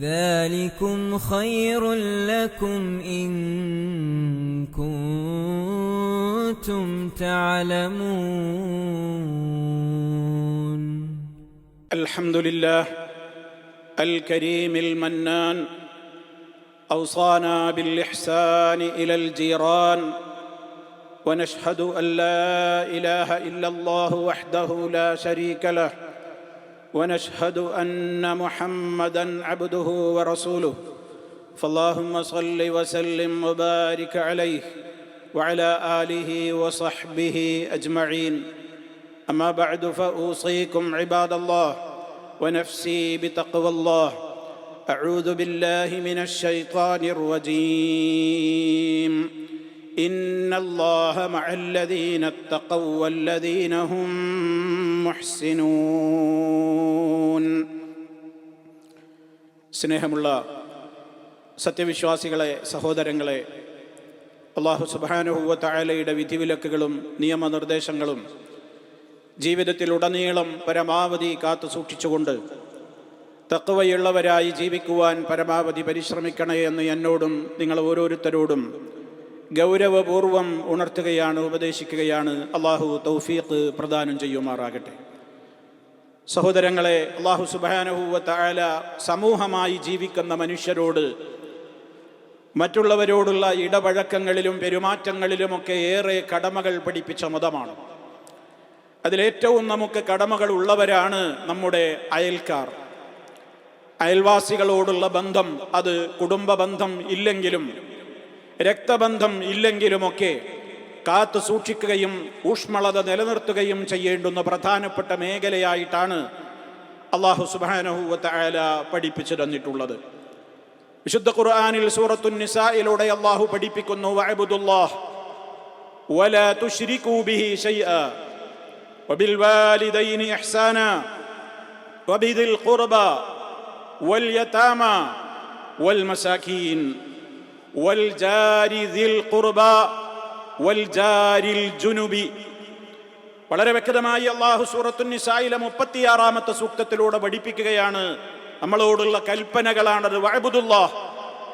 ذلكم خير لكم إن كنتم تعلمون. الحمد لله الكريم المنان أوصانا بالإحسان إلى الجيران ونشهد أن لا إله إلا الله وحده لا شريك له ونشهد أن محمدا عبده ورسوله. فاللهم صل وسلم وبارك عليه وعلى آله وصحبه أجمعين. أما بعد فأوصيكم عباد الله ونفسي بتقوى الله. أعوذ بالله من الشيطان الرجيم. إن الله مع الذين اتقوا والذين هم മുഹ്സിനൂൻ. സ്നേഹമുള്ള സത്യവിശ്വാസികളെ സഹോദരങ്ങളെ അള്ളാഹു സുബാനുഹുവ തായാലയുടെ വിധിവിലക്കുകളും നിയമനിർദ്ദേശങ്ങളും ജീവിതത്തിലുടനീളം പരമാവധി കാത്തു സൂക്ഷിച്ചുകൊണ്ട് തക്കവയുള്ളവരായി ജീവിക്കുവാൻ പരമാവധി പരിശ്രമിക്കണേ എന്ന് എന്നോടും നിങ്ങൾ ഓരോരുത്തരോടും ഗൗരവപൂർവം ഉണർത്തുകയാണ് ഉപദേശിക്കുകയാണ്. അള്ളാഹു തൗഫീഖ് പ്രദാനം ചെയ്യുമാറാകട്ടെ. സഹോദരങ്ങളെ അള്ളാഹു സുബാനഹുവ സമൂഹമായി ജീവിക്കുന്ന മനുഷ്യരോട് മറ്റുള്ളവരോടുള്ള ഇടപഴക്കങ്ങളിലും പെരുമാറ്റങ്ങളിലുമൊക്കെ ഏറെ കടമകൾ പഠിപ്പിച്ച മതമാണ്. അതിലേറ്റവും നമുക്ക് കടമകൾ ഉള്ളവരാണ് നമ്മുടെ അയൽക്കാർ. അയൽവാസികളോടുള്ള ബന്ധം അത് കുടുംബ ബന്ധം ഇല്ലെങ്കിലും രക്തബന്ധം ഇല്ലെങ്കിലുമൊക്കെ കാത്തു സൂക്ഷിക്കുകയും ഊഷ്മളത നിലനിർത്തുകയും ചെയ്യേണ്ടുന്ന പ്രധാനപ്പെട്ട മേഖലയായിട്ടാണ് അള്ളാഹു സുബാനഹുവല പഠിപ്പിച്ചു തന്നിട്ടുള്ളത് വിശുദ്ധ ഖുർആാനിൽ സൂറത്തു നിസായിലൂടെ അള്ളാഹു പഠിപ്പിക്കുന്നു വഅബ്ദുല്ലാഹ് ولا تشركوا به شيئا وبالوالدين إحسانا وبذي القربى واليتامى والمساكين വളരെ വ്യക്തമായി അള്ളാഹു സൂറത്തു നിസായിലെ മുപ്പത്തിയാറാമത്തെ സൂക്തത്തിലൂടെ പഠിപ്പിക്കുകയാണ്. നമ്മളോടുള്ള കൽപ്പനകളാണത് വഴബുദുല്ലാ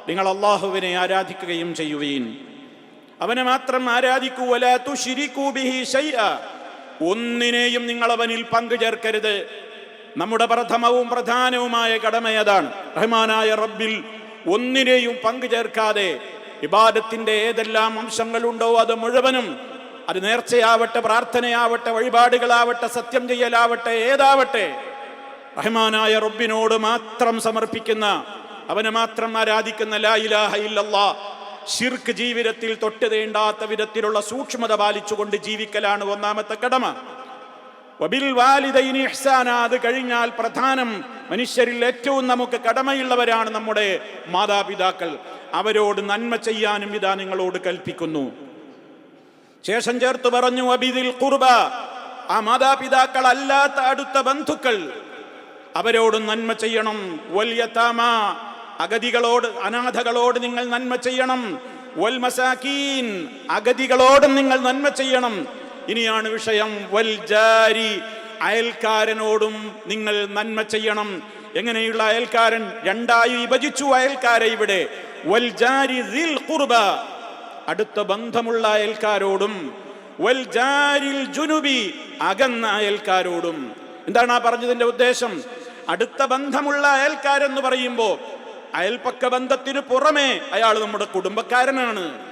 നിങ്ങൾ അള്ളാഹുവിനെ ആരാധിക്കുകയും ചെയ്യുവീൻ. അവനെ മാത്രം ആരാധിക്കൂ ഒന്നിനെയും നിങ്ങൾ അവനിൽ പങ്കു ചേർക്കരുത് നമ്മുടെ പ്രഥമവും പ്രധാനവുമായ കടമയതാണ് റഹ്മാനായ റബ്ബിൽ ഒന്നിനെയും പങ്കു ചേർക്കാതെ ഇബാദത്തിന്റെ ഏതെല്ലാം അംശങ്ങളുണ്ടോ അത് മുഴുവനും അത് നേർച്ചയാവട്ടെ പ്രാർത്ഥനയാവട്ടെ വഴിപാടുകളാവട്ടെ സത്യം ചെയ്യലാവട്ടെ ഏതാവട്ടെ റഹ്മാനായ റബ്ബിനോട് മാത്രം സമർപ്പിക്കുന്ന അവനെ മാത്രം ആരാധിക്കുന്ന ലാ ഇലാഹ ഇല്ലല്ലാ ഷിർക്ക് ജീവിതത്തിൽ തൊട്ടുതേണ്ടാത്ത വിധത്തിലുള്ള സൂക്ഷ്മത പാലിച്ചുകൊണ്ട് ജീവിക്കലാണ് ഒന്നാമത്തെ കടമ. അത് കഴിഞ്ഞാൽ പ്രധാനം മനുഷ്യരിൽ ഏറ്റവും നമുക്ക് കടമയുള്ളവരാണ് നമ്മുടെ മാതാപിതാക്കൾ. അവരോട് നന്മ ചെയ്യാനും ഇതാ നിങ്ങളോട് കൽപ്പിക്കുന്നു. ശേഷം ചേർത്ത് പറഞ്ഞു അബിദിൽ കുർബ ആ മാതാപിതാക്കൾ അല്ലാത്ത അടുത്ത ബന്ധുക്കൾ അവരോട് നന്മ ചെയ്യണം. വല്യത്താമ അഗതികളോട് അനാഥകളോട് നിങ്ങൾ നന്മ ചെയ്യണം. വൽ അഗതികളോടും നിങ്ങൾ നന്മ ചെയ്യണം. ഇനിയാണ് വിഷയം. വൽ ജാരി അയൽക്കാരനോടും നിങ്ങൾ നന്മ ചെയ്യണം. എങ്ങനെയുള്ള അയൽക്കാരൻ? രണ്ടായി വിഭജിച്ചു അയൽക്കാരെ ഇവിടെ. വൽ ജാരി ഖുർബ അടുത്ത ബന്ധമുള്ള അയൽക്കാരോടും. വൽ ജാരിൽ ജുനുബി അകന്ന അയൽക്കാരോടും. എന്താണ് ആ പറഞ്ഞതിന്റെ ഉദ്ദേശം? അടുത്ത ബന്ധമുള്ള അയൽക്കാരെന്ന് പറയുമ്പോൾ അയൽപ്പക്ക ബന്ധത്തിന് പുറമേ അയാൾ നമ്മുടെ കുടുംബക്കാരനാണ്.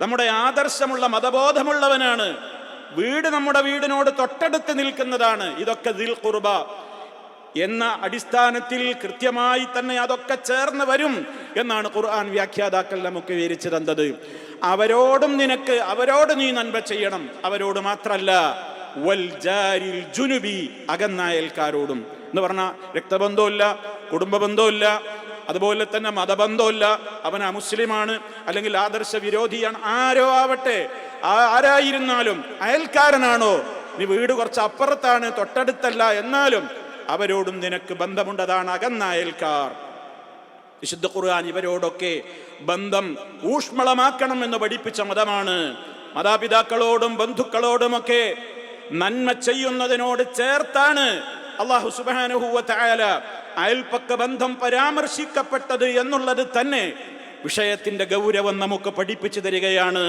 നമ്മുടെ ആദർശമുള്ള മതബോധമുള്ളവനാണ്. വീട് നമ്മുടെ വീടിനോട് തൊട്ടടുത്ത് നിൽക്കുന്നതാണ്. ഇതൊക്കെ ദിൽ കുർബ എന്ന അടിസ്ഥാനത്തിൽ കൃത്യമായി തന്നെ അതൊക്കെ ചേർന്ന് വരും എന്നാണ് ഖുർആൻ വ്യാഖ്യാതാക്കൾ നമുക്ക് വിവരിച്ചു തന്നത്. അവരോടും നിനക്ക് അവരോട് നീ നന്മ ചെയ്യണം. അവരോട് മാത്രല്ല വൽ ജാരിൽ ജുനുബി അകന്ന അയൽക്കാരോടും. എന്ന് പറഞ്ഞാൽ രക്തബന്ധമില്ല കുടുംബ ബന്ധമില്ല അതുപോലെ തന്നെ മതബന്ധമില്ല. അവൻ അമുസ്ലിമാണ് അല്ലെങ്കിൽ ആദർശ വിരോധിയാണ്. ആരോ ആവട്ടെ. ആരായിരുന്നാലും അയൽക്കാരനാണോ? നീ വീട് കുറച്ച് അപ്പുറത്താണ്. തൊട്ടടുത്തല്ല. എന്നാലും അവരോടും നിനക്ക് ബന്ധമുണ്ടതാണ് അകന്ന അയൽക്കാർ. വിശുദ്ധ ഖുർആൻ ഇവരോടൊക്കെ ബന്ധം ഊഷ്മളമാക്കണം എന്ന് പഠിപ്പിച്ച മതമാണ്. മാതാപിതാക്കളോടും ബന്ധുക്കളോടുമൊക്കെ നന്മ ചെയ്യുന്നതിനോട് ചേർത്താണ് അള്ളാഹു സുബാനുഹൂവ തആല അയൽപ്പക്ക ബന്ധം പരാമർശിക്കപ്പെട്ടത് എന്നുള്ളത് തന്നെ വിഷയത്തിന്റെ ഗൗരവം നമുക്ക് പഠിപ്പിച്ചു തരികയാണ്.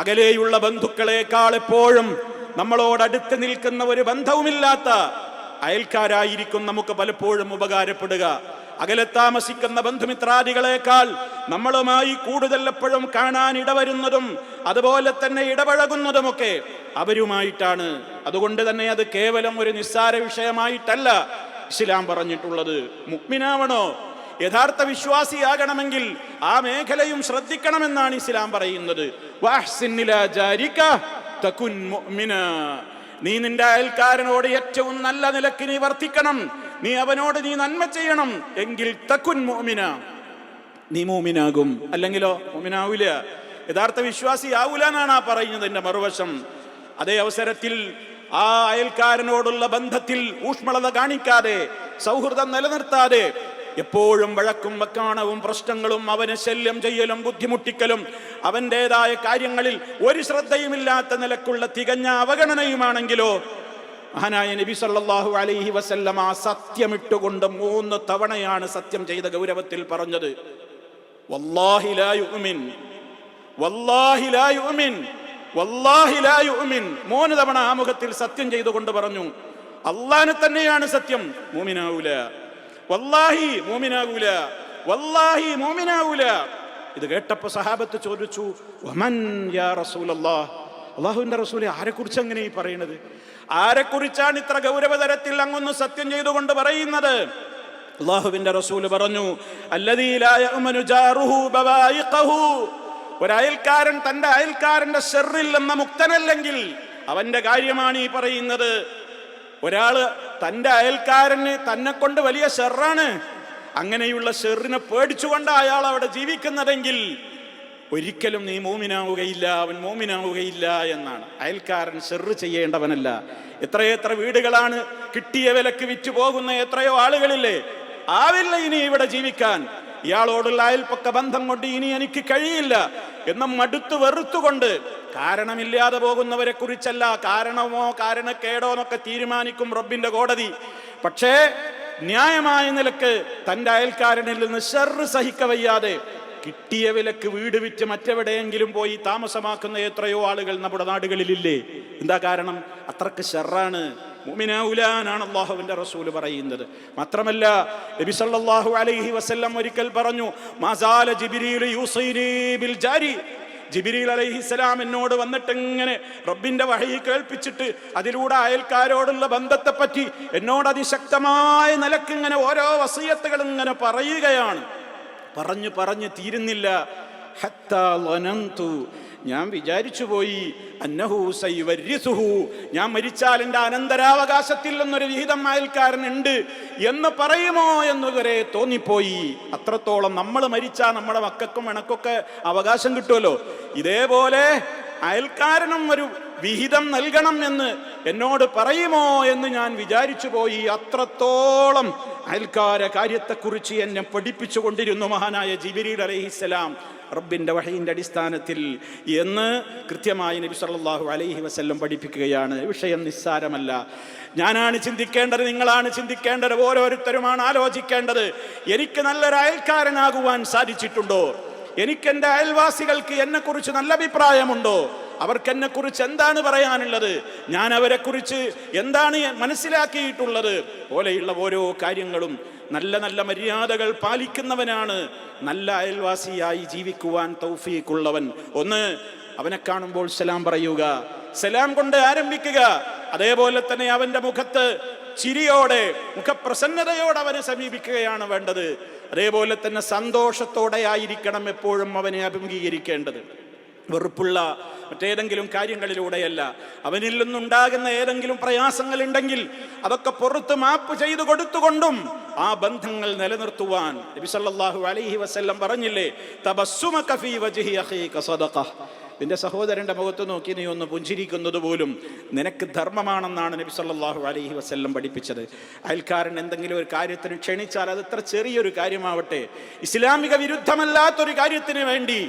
അകലെയുള്ള ബന്ധുക്കളെക്കാൾ എപ്പോഴും നമ്മളോടടുത്ത് നിൽക്കുന്ന ഒരു ബന്ധവുമില്ലാത്ത അയൽക്കാരായിരിക്കും നമുക്ക് പലപ്പോഴും ഉപകാരപ്പെടുക. അകലെ താമസിക്കുന്ന ബന്ധുമിത്രാദികളെക്കാൾ നമ്മളുമായി കൂടുതൽ എപ്പോഴും കാണാൻ ഇടവരുന്നതും അതുപോലെ തന്നെ ഇടപഴകുന്നതുമൊക്കെ അവരുമായിട്ടാണ്. അതുകൊണ്ട് തന്നെ അത് കേവലം ഒരു നിസ്സാര വിഷയമായിട്ടല്ല ഇസ്ലാം പറഞ്ഞിട്ടുള്ളത്. മുക്മിനാവണോ യഥാർത്ഥ വിശ്വാസിയാകണമെങ്കിൽ ആ മേഖലയും ശ്രദ്ധിക്കണമെന്നാണ് ഇസ്ലാം പറയുന്നത്. നീ നിന്റെ അയൽക്കാരനോട് ഏറ്റവും നല്ല നിലയ്ക്ക് നീ വർത്തിക്കണം. നീ അവനോട് നീ നന്മ ചെയ്യണം എങ്കിൽ തക്കുൻ മോമിന നീ മോമിനാകും അല്ലെങ്കിലോ? മോമിനാവൂല യഥാർത്ഥ വിശ്വാസി ആവൂല എന്നാണ് ആ പറയുന്നത് എന്റെ മറുവശം. അതേ അവസരത്തിൽ ആ അയൽക്കാരനോടുള്ള ബന്ധത്തിൽ ഊഷ്മളത കാണിക്കാതെ സൗഹൃദം നിലനിർത്താതെ എപ്പോഴും വഴക്കും വക്കാണവും പ്രശ്നങ്ങളും അവന് ശല്യം ചെയ്യലും ബുദ്ധിമുട്ടിക്കലും അവന്റെതായ കാര്യങ്ങളിൽ ഒരു ശ്രദ്ധയുമില്ലാത്ത നിലക്കുള്ള തികഞ്ഞ അവഗണനയുമാണെങ്കിലോ മഹാനായ നബി സല്ലാഹു അലൈഹി വസല്ലമ സത്യമിട്ടുകൊണ്ട് മൂന്ന് തവണയാണ് സത്യം ചെയ്ത ഗൗരവത്തിൽ പറഞ്ഞത്. വല്ലാഹി ലാ മൂന്ന് തവണ ആമുഖത്തിൽ സത്യം ചെയ്തുകൊണ്ട് പറഞ്ഞു അള്ളാഹിനെ തന്നെയാണ് സത്യം. മൂമിനാവൂല വല്ലാഹി മൂമിനാവൂല വല്ലാഹി മൂമിനാവൂല ഇത് കേട്ടപ്പോ സഹാബത്ത് ചോദിച്ചു വമൻ യാ റസൂലല്ലാഹ് അള്ളാഹുവിന്റെ റസൂലെ ആരെക്കുറിച്ച് അങ്ങനെ ഈ പറയുന്നത് ആരെക്കുറിച്ചാണ് ഇത്ര ഗൗരവതരത്തിൽ അങ്ങൊന്ന് സത്യം ചെയ്തുകൊണ്ട് പറയുന്നത്? അള്ളാഹുവിന്റെ റസൂൽ പറഞ്ഞു "അല്ലദീ ഒരയൽക്കാരൻ തന്റെ അയൽക്കാരന്റെ ഷെറിൽ എന്ന മുക്തനല്ലെങ്കിൽ അവന്റെ കാര്യമാണ് ഈ പറയുന്നത്. ഒരാൾ തന്റെ അയൽക്കാരന് തന്നെ കൊണ്ട് വലിയ ഷെറാണ്. അങ്ങനെയുള്ള ഷെറിനെ പേടിച്ചുകൊണ്ട് അയാൾ അവിടെ ജീവിക്കുന്നതെങ്കിൽ ഒരിക്കലും നീ മോമിനാവുകയില്ല അവൻ മോമിനാവുകയില്ല എന്നാണ്. അയൽക്കാരൻ ഷെറ് ചെയ്യേണ്ടവനല്ല. എത്രയെത്ര വീടുകളാണ് കിട്ടിയ വിലക്ക് വിറ്റു പോകുന്ന എത്രയോ ആളുകളില്ലേ? ആവില്ല ഇനി ഇവിടെ ജീവിക്കാൻ. ഇയാളോടുള്ള അയൽപ്പക്ക ബന്ധം കൊണ്ട് ഇനി എനിക്ക് കഴിയില്ല എന്ന് മടുത്തു വെറുത്തുകൊണ്ട് കാരണമില്ലാതെ പോകുന്നവരെ കുറിച്ചല്ല കാരണമോ കാരണക്കേടോ എന്നൊക്കെ തീരുമാനിക്കും റബ്ബിന്റെ കോടതി. പക്ഷേ ന്യായമായ നിലയ്ക്ക് തന്റെ അയൽക്കാരനിൽ നിന്ന് ഷെറ് സഹിക്കവയ്യാതെ കിട്ടിയ വിലക്ക് വീട് വിറ്റ് മറ്റെവിടെയെങ്കിലും പോയി താമസമാക്കുന്ന എത്രയോ ആളുകൾ നമ്മുടെ നാടുകളിലില്ലേ? എന്താ കാരണം? അത്രയ്ക്ക് ഷെറാണ്. മുമിനാവുലാനാണ് അള്ളാഹുവിന്റെ റസൂൽ പറയുന്നത്. മാത്രമല്ല നബി സല്ലല്ലാഹു അലൈഹി വസല്ലം ഒരിക്കൽ പറഞ്ഞു മസാല ജിബ്രീൽ യൂസീനി ബിൽ ജാരി. ജിബിരിൽ അലൈഹിസ്സലാം എന്നോട് വന്നിട്ട് ഇങ്ങനെ റബ്ബിന്റെ വഴി കേൾപ്പിച്ചിട്ട് അതിലൂടെ അയൽക്കാരോടുള്ള ബന്ധത്തെപ്പറ്റി എന്നോട് അതിശക്തമായ നിലയ്ക്ക് ഇങ്ങനെ ഓരോ വസീയത്തുകൾ ഇങ്ങനെ പറയുകയാണ്. പറഞ്ഞു പറഞ്ഞു തീരുന്നില്ല. ഞാൻ വിചാരിച്ചു പോയി. അന്നഹു ഞാൻ മരിച്ചാൽ എന്റെ അനന്തരാവകാശത്തിൽ നിന്നൊരു വിഹിതം അയൽക്കാരനുണ്ട് എന്ന് പറയുമോ എന്ന് വരെ തോന്നിപ്പോയി. അത്രത്തോളം നമ്മൾ മരിച്ചാൽ നമ്മുടെ മക്കൾക്കും എണക്കൊക്കെ അവകാശം കിട്ടുമല്ലോ ഇതേപോലെ അയൽക്കാരനും ഒരു വിഹിതം നൽകണം എന്ന് എന്നോട് പറയുമോ എന്ന് ഞാൻ വിചാരിച്ചു പോയി. അത്രത്തോളം അയൽക്കാര കാര്യത്തെക്കുറിച്ച് എന്നെ പഠിപ്പിച്ചു കൊണ്ടിരുന്നു മഹാനായ ജിബിരി അലൈഹിസ്സലാം. റബ്ബിന്റെ വഹീന്റെ അടിസ്ഥാനത്തിൽ എന്ന് കൃത്യമായി നബി സല്ലാഹു അലൈഹി വസ്ല്ലം പഠിപ്പിക്കുകയാണ്. വിഷയം നിസ്സാരമല്ല. ഞാനാണ് ചിന്തിക്കേണ്ടത് നിങ്ങളാണ് ചിന്തിക്കേണ്ടത് ഓരോരുത്തരുമാണ് ആലോചിക്കേണ്ടത്. എനിക്ക് നല്ലൊരു അയൽക്കാരനാകുവാൻ സാധിച്ചിട്ടുണ്ടോ? എനിക്ക് എന്റെ അയൽവാസികൾക്ക് എന്നെക്കുറിച്ച് നല്ല അഭിപ്രായമുണ്ടോ? അവർക്ക് എന്നെക്കുറിച്ച് എന്താണ് പറയാനുള്ളത്? ഞാൻ അവരെക്കുറിച്ച് എന്താണ് മനസ്സിലാക്കിയിട്ടുള്ളത്? പോലെയുള്ള ഓരോ കാര്യങ്ങളും നല്ല നല്ല മര്യാദകൾ പാലിക്കുന്നവനാണ്. നല്ല അയൽവാസിയായി ജീവിക്കുവാൻ തൗഫീഖുള്ളവൻ. ഒന്ന് അവനെ കാണുമ്പോൾ സലാം പറയുക. സലാം കൊണ്ട് ആരംഭിക്കുക. അതേപോലെ തന്നെ അവന്റെ മുഖത്ത് ചിരിയോടെ മുഖപ്രസന്നതയോടെ അവനെ സമീപിക്കുകയാണ് വേണ്ടത്. അതേപോലെ തന്നെ സന്തോഷത്തോടെ ആയിരിക്കണം എപ്പോഴും അവനെ അഭിമുഖീകരിക്കേണ്ടത്. വെറുപ്പുള്ള മറ്റേതെങ്കിലും കാര്യങ്ങളിലൂടെയല്ല. അവനിൽ നിന്നുണ്ടാകുന്ന ഏതെങ്കിലും പ്രയാസങ്ങൾ ഉണ്ടെങ്കിൽ അതൊക്കെ പുറത്ത് മാപ്പ് ചെയ്തു കൊടുത്തുകൊണ്ടും ആ ബന്ധങ്ങൾ നിലനിർത്തുവാൻ നബി സല്ലല്ലാഹു അലൈഹി വസല്ലം പറഞ്ഞില്ലേ തബസ്സുമക ഫീ സദഖ. നിന്റെ സഹോദരന്റെ മുഖത്ത് നോക്കി നീ ഒന്ന് പുഞ്ചിരിക്കുന്നത് പോലും നിനക്ക് ധർമ്മമാണെന്നാണ് നബി സല്ലാഹു അലൈഹി വസ്ല്ലം പഠിപ്പിച്ചത്. അയൽക്കാരൻ എന്തെങ്കിലും ഒരു കാര്യത്തിന് ക്ഷണിച്ചാൽ അത് എത്ര ചെറിയൊരു കാര്യമാവട്ടെ. ഇസ്ലാമിക വിരുദ്ധമല്ലാത്തൊരു കാര്യത്തിന് വേണ്ടി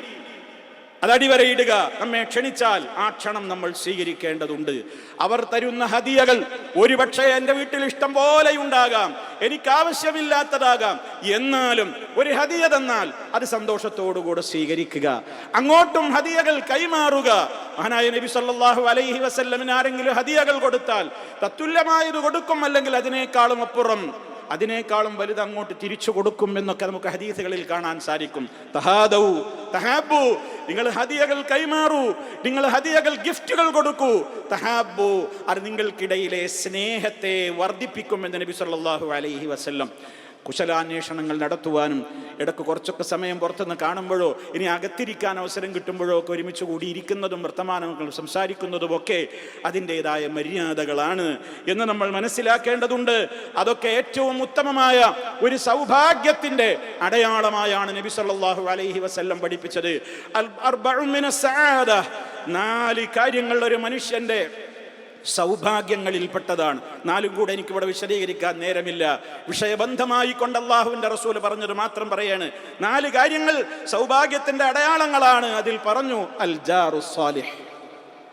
അത് അടിവരയിടുക നമ്മെ ക്ഷണിച്ചാൽ ആ ക്ഷണം നമ്മൾ സ്വീകരിക്കേണ്ടതുണ്ട്. അവർ തരുന്ന ഹതിയകൾ ഒരുപക്ഷെ എന്റെ വീട്ടിൽ ഇഷ്ടം പോലെ ഉണ്ടാകാം. എനിക്ക് ആവശ്യമില്ലാത്തതാകാം. എന്നാലും ഒരു ഹതിയ തന്നാൽ അത് സന്തോഷത്തോടുകൂടെ സ്വീകരിക്കുക. അങ്ങോട്ടും ഹതിയകൾ കൈമാറുക. മഹാനായ നബി സല്ലാഹു അലൈഹി വസല്ലമിന് ആരെങ്കിലും ഹതിയകൾ കൊടുത്താൽ തത്തുല്യമായത് കൊടുക്കും. അല്ലെങ്കിൽ അതിനേക്കാളും അപ്പുറം അതിനേക്കാളും വലുത് അങ്ങോട്ട് തിരിച്ചു കൊടുക്കും എന്നൊക്കെ നമുക്ക് ഹദീസുകളിൽ കാണാൻ സാധിക്കും. തഹാദൗ തഹാബു നിങ്ങൾ ഹദിയകൾ കൈമാറൂ നിങ്ങൾ ഹദിയകൾ ഗിഫ്റ്റുകൾ കൊടുക്കൂ. തഹാബു അത് നിങ്ങൾക്കിടയിലെ സ്നേഹത്തെ വർദ്ധിപ്പിക്കും എന്ന് നബി സല്ലല്ലാഹു അലൈഹി വസല്ലം കുശലാന്വേഷണങ്ങൾ നടത്തുവാനും ഇടയ്ക്ക് കുറച്ചൊക്കെ സമയം പുറത്തുനിന്ന് കാണുമ്പോഴോ ഇനി അകത്തിരിക്കാൻ അവസരം കിട്ടുമ്പോഴോ ഒക്കെ ഒരുമിച്ച് കൂടിയിരിക്കുന്നതും വർത്തമാനങ്ങൾ സംസാരിക്കുന്നതും ഒക്കെ അതിന്റെതായ മര്യാദകളാണ് എന്ന് നമ്മൾ മനസ്സിലാക്കേണ്ടതുണ്ട് അതൊക്കെ ഏറ്റവും ഉത്തമമായ ഒരു സൗഭാഗ്യത്തിന്റെ അടയാളമായാണ് നബി സല്ലാഹു അലൈഹി വസല്ലം പഠിപ്പിച്ചത്. നാല് കാര്യങ്ങൾ ഒരു മനുഷ്യന്റെ സൗഭാഗ്യങ്ങളിൽപ്പെട്ടതാണ്. നാലും കൂടെ എനിക്കിവിടെ വിശദീകരിക്കാൻ നേരമില്ല. വിഷയബന്ധമായി കൊണ്ട് അള്ളാഹുവിന്റെ റസൂൽ പറഞ്ഞത് മാത്രം പറയാണ്. നാല് കാര്യങ്ങൾ സൗഭാഗ്യത്തിന്റെ അടയാളങ്ങളാണ്. അതിൽ പറഞ്ഞു അൽ ജാറു സാലിഹ്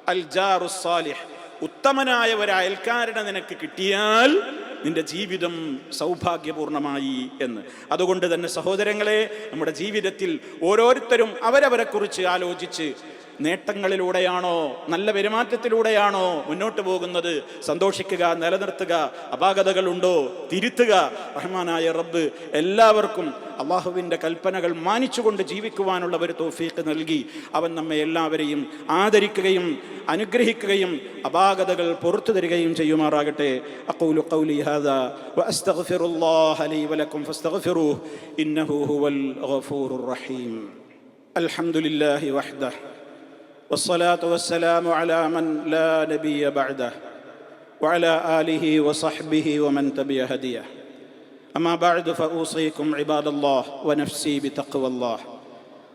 അൽ ജാറു സാലിഹ് ഉത്തമനായ ഒരു അയൽക്കാരനെ നിനക്ക് കിട്ടിയാൽ നിന്റെ ജീവിതം സൗഭാഗ്യപൂർണമായി എന്ന്. അതുകൊണ്ട് തന്നെ സഹോദരങ്ങളെ നമ്മുടെ ജീവിതത്തിൽ ഓരോരുത്തരും അവരവരെക്കുറിച്ച് ആലോചിച്ച് നേട്ടങ്ങളിലൂടെയാണോ നല്ല പെരുമാറ്റത്തിലൂടെയാണോ മുന്നോട്ട് പോകുന്നത്? സന്തോഷിക്കുക നിലനിർത്തുക അപാകതകളുണ്ടോ? തിരുത്തുക. റഹ്മാനായ റബ്ബ് എല്ലാവർക്കും അള്ളാഹുവിന്റെ കൽപ്പനകൾ മാനിച്ചുകൊണ്ട് ജീവിക്കുവാനുള്ള ഒരു തോഫീക്ക് നൽകി. അവൻ നമ്മെ എല്ലാവരെയും ആദരിക്കുകയും അനുഗ്രഹിക്കുകയും അപാകതകൾ പുറത്തു തരികയും ചെയ്യുമാറാകട്ടെ. അഖൂലു ഖൗലി ഹാദാ വഅസ്തഗ്ഫിറുല്ലാഹ ലീ വലക്കും ഫസ്തഗ്ഫിറൂഹ്. ഇന്നഹു ഹുവൽ ഗഫൂറുർ റഹീം. അൽഹംദുലില്ലാഹി വഹ്ദഹ്. والصلاة والسلام على من لا نبي بعده وعلى آله وصحبه ومن تبع هديه أما بعد فأوصيكم عباد الله ونفسي بتقوى الله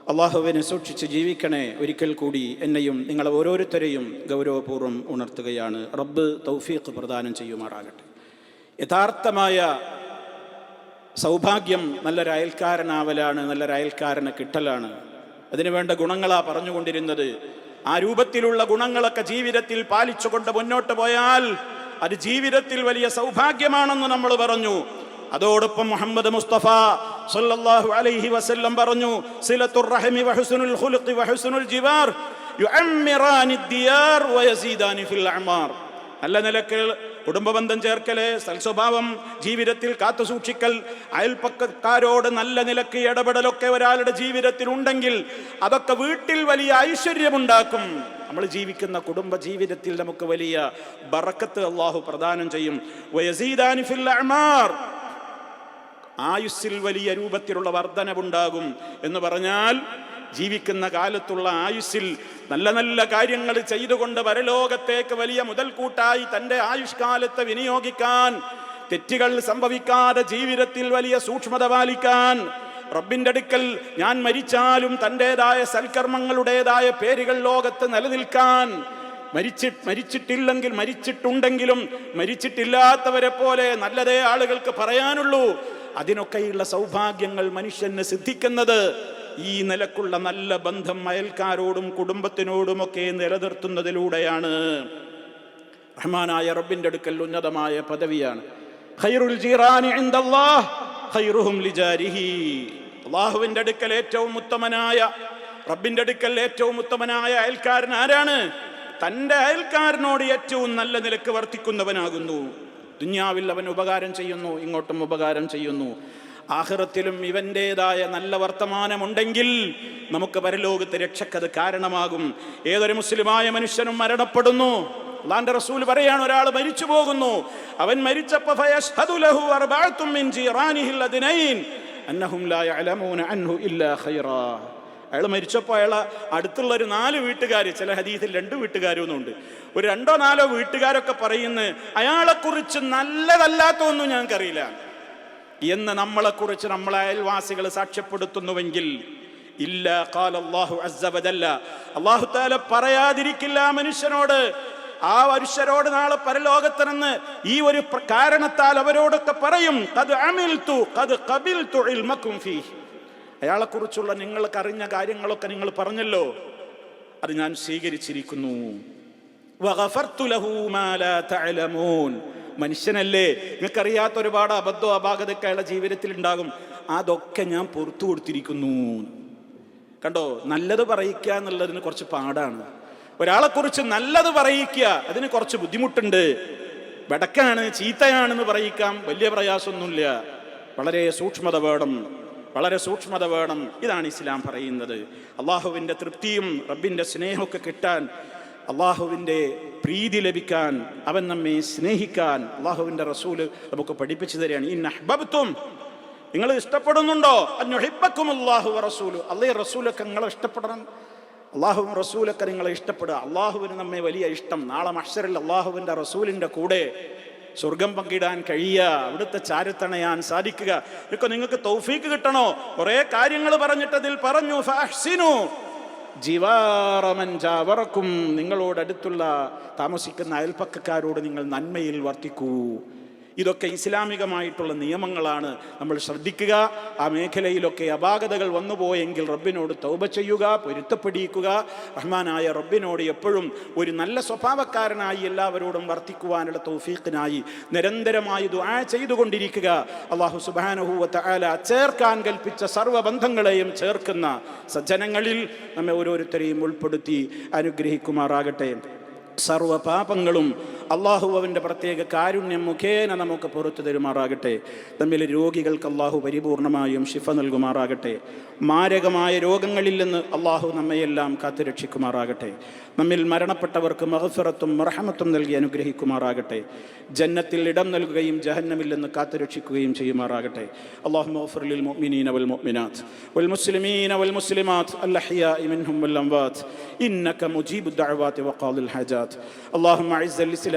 അള്ളാഹുവിനെ സൂക്ഷിച്ച് ജീവിക്കണേ ഒരിക്കൽ കൂടി എന്നെയും നിങ്ങളെ ഓരോരുത്തരെയും ഗൗരവപൂർവ്വം ഉണർത്തുകയാണ് റബ്ബ് തൗഫീഖ് പ്രദാനം ചെയ്യുമാറാകട്ടെ യഥാർത്ഥമായ സൗഭാഗ്യം നല്ലൊരു അയൽക്കാരനാവലാണ് നല്ലൊരു അയൽക്കാരനെ കിട്ടലാണ് അതിനുവേണ്ട ഗുണങ്ങളാ പറഞ്ഞുകൊണ്ടിരുന്നത് ആ രൂപത്തിലുള്ള ഗുണങ്ങളൊക്കെ ജീവിതത്തിൽ പാലിച്ചുകൊണ്ട് മുന്നോട്ട് പോയാൽ അത് ജീവിതത്തിൽ വലിയ സൗഭാഗ്യമാണെന്ന് നമ്മൾ പറഞ്ഞു. അതോടൊപ്പം മുഹമ്മദ് മുസ്തഫ സല്ലല്ലാഹു അലൈഹി വസല്ലം പറഞ്ഞു സിലത്തുർ റഹമി വഹുസ്നുൽ ഖുലുഖി വഹുസ്നുൽ ജിവാർ യുഅമ്മിറാനി ദിയാർ വയസീദാനി ഫിൽ അഅമാർ നല്ല നിലയ്ക്ക് കുടുംബബന്ധം ചേർക്കൽ സൽസ്വഭാവം ജീവിതത്തിൽ കാത്തു സൂക്ഷിക്കൽ അയൽപ്പക്കക്കാരോട് നല്ല നിലയ്ക്ക് ഇടപെടലൊക്കെ ഒരാളുടെ ജീവിതത്തിൽ ഉണ്ടെങ്കിൽ അതൊക്കെ വീട്ടിൽ വലിയ ഐശ്വര്യമുണ്ടാക്കും. നമ്മൾ ജീവിക്കുന്ന കുടുംബ ജീവിതത്തിൽ നമുക്ക് വലിയ ബറക്കത്ത് അള്ളാഹു പ്രദാനം ചെയ്യും. ആയുസ്സിൽ വലിയ രൂപത്തിലുള്ള വർധനവുണ്ടാകും എന്ന് പറഞ്ഞാൽ ജീവിക്കുന്ന കാലത്തുള്ള ആയുസ്സിൽ നല്ല നല്ല കാര്യങ്ങൾ ചെയ്തുകൊണ്ട് പരലോകത്തേക്ക് വലിയ മുതൽക്കൂട്ടായി തന്റെ ആയുഷ്കാലത്തെ വിനിയോഗിക്കാൻ തെറ്റുകൾ സംഭവിക്കാതെ ജീവിതത്തിൽ വലിയ സൂക്ഷ്മത പാലിക്കാൻ റബ്ബിന്റെ അടുക്കൽ ഞാൻ മരിച്ചാലും തന്റെതായ സൽക്കർമ്മങ്ങളുടേതായ പേരുകൾ ലോകത്ത് നിലനിൽക്കാൻ മരിച്ചി മരിച്ചിട്ടില്ലെങ്കിൽ മരിച്ചിട്ടുണ്ടെങ്കിലും മരിച്ചിട്ടില്ലാത്തവരെ പോലെ നല്ലതേ ആളുകൾക്ക് പറയാനുള്ളൂ. അതിനൊക്കെയുള്ള സൗഭാഗ്യങ്ങൾ മനുഷ്യന് സിദ്ധിക്കുന്നത് ഈ നിലക്കുള്ള നല്ല ബന്ധം അയൽക്കാരോടും കുടുംബത്തിനോടുമൊക്കെ നിലനിർത്തുന്നതിലൂടെയാണ്. റഹ്മാനായ റബ്ബിന്റെ അടുക്കൽ ഉന്നതമായ പദവിയാണ്. ഖൈറുൽ ജീറാനി ഖൈറുഹും ലിജാരിഹി അള്ളാഹുവിന്റെ അടുക്കൽ ഏറ്റവും ഉത്തമനായ റബ്ബിന്റെ അടുക്കൽ ഏറ്റവും ഉത്തമനായ അയൽക്കാരൻ ആരാണ്? തന്റെ അയൽക്കാരനോട് ഏറ്റവും നല്ല നിലയ്ക്ക് വർത്തിക്കുന്നവനാകുന്നു. ദുന്യാവിൽ അവൻ ഉപകാരം ചെയ്യുന്നു ഇങ്ങോട്ടും ഉപകാരം ചെയ്യുന്നു. ആഹ്റത്തിലും ഇവന്റേതായ നല്ല വർത്തമാനമുണ്ടെങ്കിൽ നമുക്ക് പരലോകത്ത് രക്ഷക്കത് കാരണമാകും. ഏതൊരു മുസ്ലിമായ മനുഷ്യനും മരണപ്പെടുന്നു. അള്ളാന്റെ റസൂൽ പറയാണ് ഒരാൾ മരിച്ചു പോകുന്നു. അവൻ മരിച്ചപ്പോ അയാൾ മരിച്ചപ്പോൾ അയാൾ അടുത്തുള്ള ഒരു നാല് വീട്ടുകാർ ചില ഹദീസിൽ രണ്ട് വീട്ടുകാരൊന്നുണ്ട്. ഒരു രണ്ടോ നാലോ വീട്ടുകാരൊക്കെ പറയുന്നത് അയാളെക്കുറിച്ച് നല്ലതല്ലാത്തതൊന്നും ഞങ്ങൾക്കറിയില്ല. എന്ന് നമ്മളെക്കുറിച്ച് നമ്മളെ അയൽവാസികൾ സാക്ഷ്യപ്പെടുത്തുന്നുവെങ്കിൽ ഇല്ല കാൽ അള്ളാഹു താല പറയാതിരിക്കില്ല മനുഷ്യനോട്. ആ മനുഷ്യരോട് നാളെ പരലോകത്തിനെന്ന് ഈ ഒരു കാരണത്താൽ അവരോടൊക്കെ പറയും കത് അമിൽതു കത് ഖബിൽതു ഇൽമക്കും ഫീഹ്. അയാളെക്കുറിച്ചുള്ള നിങ്ങൾക്ക് അറിഞ്ഞ കാര്യങ്ങളൊക്കെ നിങ്ങൾ പറഞ്ഞല്ലോ. അത് ഞാൻ സ്വീകരിച്ചിരിക്കുന്നു. തഅലമൂൻ. മനുഷ്യനല്ലേ? നിങ്ങൾക്കറിയാത്ത ഒരുപാട് അബദ്ധോ അപാകതയൊക്കെ അയാളുടെ ജീവിതത്തിൽ ഉണ്ടാകും അതൊക്കെ ഞാൻ പുറത്തു കൊടുത്തിരിക്കുന്നു. കണ്ടോ? നല്ലത് പറയിക്കുക എന്നുള്ളതിന് കുറച്ച് പാടാണ്. ഒരാളെക്കുറിച്ച് നല്ലത് പറയിക്കുക അതിന് കുറച്ച് ബുദ്ധിമുട്ടുണ്ട്. വെടക്കാണ് ചീത്തയാണെന്ന് പറയിക്കാം. വലിയ പ്രയാസമൊന്നുമില്ല. വളരെ സൂക്ഷ്മത വേണം വളരെ സൂക്ഷ്മത വേണം ഇതാണ് ഇസ്ലാം പറയുന്നത്. അള്ളാഹുവിന്റെ തൃപ്തിയും റബ്ബിന്റെ സ്നേഹമൊക്കെ കിട്ടാൻ അള്ളാഹുവിന്റെ പ്രീതി ലഭിക്കാൻ അവൻ നമ്മെ സ്നേഹിക്കാൻ അള്ളാഹുവിന്റെ റസൂൽ നമുക്ക് പഠിപ്പിച്ചു തരികയാണ്. ഈ നഹ്ബബ്തും നിങ്ങൾ ഇഷ്ടപ്പെടുന്നുണ്ടോ? അന്യുഹിബക്കും അള്ളാഹു റസൂൽ. അല്ലേ റസൂലൊക്കെ നിങ്ങളെ ഇഷ്ടപ്പെടണം. അള്ളാഹുവും റസൂലൊക്കെ നിങ്ങളെ ഇഷ്ടപ്പെടുക. അള്ളാഹുവിന് നമ്മെ വലിയ ഇഷ്ടം. നാളെ മഷറിൽ അള്ളാഹുവിന്റെ റസൂലിന്റെ കൂടെ സ്വർഗം പങ്കിടാൻ കഴിയുക അവിടുത്തെ ചാരത്തണയാൻ സാധിക്കുക. ഇതൊക്കെ നിങ്ങൾക്ക് തൗഫീക്ക് കിട്ടണോ? കുറേ കാര്യങ്ങൾ പറഞ്ഞിട്ടതിൽ പറഞ്ഞു. ഫഅഹ്സിനു ജിവാറമൻ ജാവറക്കും നിങ്ങളോടടുത്തുള്ള താമസിക്കുന്ന അയൽപ്പക്കക്കാരോട് നിങ്ങൾ നന്മയിൽ വർത്തിക്കൂ. ഇതൊക്കെ ഇസ്ലാമികമായിട്ടുള്ള നിയമങ്ങളാണ്. നമ്മൾ ശ്രദ്ധിക്കുക ആ മേഖലയിലൊക്കെ അപാകതകൾ വന്നുപോയെങ്കിൽ റബ്ബിനോട് തൗബ ചെയ്യുക പൊരുത്തപ്പെടിയിക്കുക റഹ്മാനായ റബ്ബിനോട് എപ്പോഴും ഒരു നല്ല സ്വഭാവക്കാരനായി എല്ലാവരോടും വർത്തിക്കുവാനുള്ള തൗഫീഖിനായി നിരന്തരമായി ദുആ ചെയ്തുകൊണ്ടിരിക്കുക. അള്ളാഹു സുബാനഹുവത്ത് ആല ചേർക്കാൻ കൽപ്പിച്ച സർവബന്ധങ്ങളെയും ചേർക്കുന്ന സജ്ജനങ്ങളിൽ നമ്മെ ഓരോരുത്തരെയും ഉൾപ്പെടുത്തി അനുഗ്രഹിക്കുമാറാകട്ടെ. സർവ പാപങ്ങളും അള്ളാഹു അവന്റെ പ്രത്യേക കാരുണ്യം മുഖേന നമുക്ക് പുറത്തു തരുമാറാകട്ടെ. തമ്മിൽ രോഗികൾക്ക് അള്ളാഹു പരിപൂർണമായും ശിഫ നൽകുമാറാകട്ടെ. മാരകമായ രോഗങ്ങളിൽ നിന്ന് അള്ളാഹു നമ്മയെല്ലാം കാത്തുരക്ഷിക്കുമാറാകട്ടെ നമ്മിൽ മരണപ്പെട്ടവർക്ക് മഹഫിറത്തും മർഹമത്തും നൽകി അനുഗ്രഹിക്കുമാറാകട്ടെ. ജന്നത്തിൽ ഇടം നൽകുകയും ജഹന്നമിൽ നിന്ന് കാത്തുരക്ഷിക്കുകയും ചെയ്യുമാറാകട്ടെ. അള്ളാഹു അള്ളാഹു മുഅ്മിനീന വൽ മുഅ്മിനാത്ത്. വൽ മുസ്ലിമീന വൽ മുസ്ലിമാത്ത്. മിൻഹും വൽ ഇന്നക ഹജാത്ത്. അല്ലാഹുമ്മ